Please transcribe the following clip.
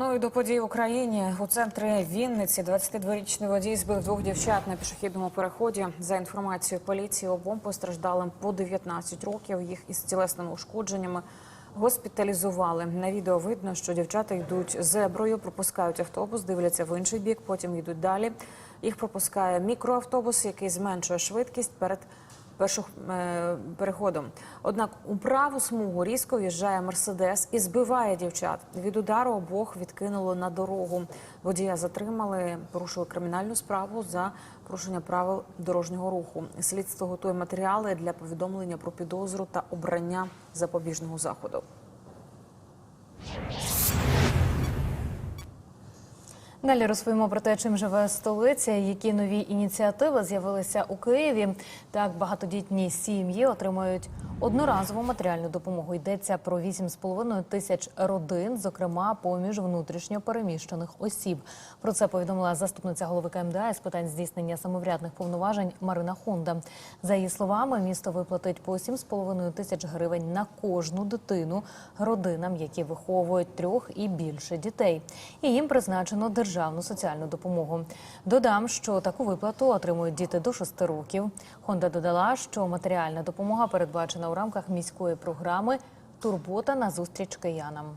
Ну і до подій в Україні у центрі Вінниці 22-річний водій збив двох дівчат на пішохідному переході. За інформацією поліції, обом постраждалим по 19 років. Їх із тілесними ушкодженнями госпіталізували. На відео видно, що дівчата йдуть зеброю, пропускають автобус, дивляться в інший бік, потім йдуть далі. Їх пропускає мікроавтобус, який зменшує швидкість перед перших е, переходом. Однак у праву смугу різко в'їжджає мерседес і збиває дівчат. Від удару обох відкинуло на дорогу. Водія затримали, порушили кримінальну справу за порушення правил дорожнього руху. Слідство готує матеріали для повідомлення про підозру та обрання запобіжного заходу. Далі розповімо про те, чим живе столиця, які нові ініціативи з'явилися у Києві. Так багатодітні сім'ї отримують одноразову матеріальну допомогу. Йдеться про 8,5 тисяч родин, зокрема поміж внутрішньо переміщених осіб. Про це повідомила заступниця голови КМДА з питань здійснення самоврядних повноважень Марина Хонда. За її словами, місто виплатить по 7,5 тисяч гривень на кожну дитину родинам, які виховують трьох і більше дітей. І їм призначено державну соціальну допомогу. Додам, що таку виплату отримують діти до 6 років. Хонда додала, що матеріальна допомога передбачена у рамках міської програми Турбота на зустріч киянам.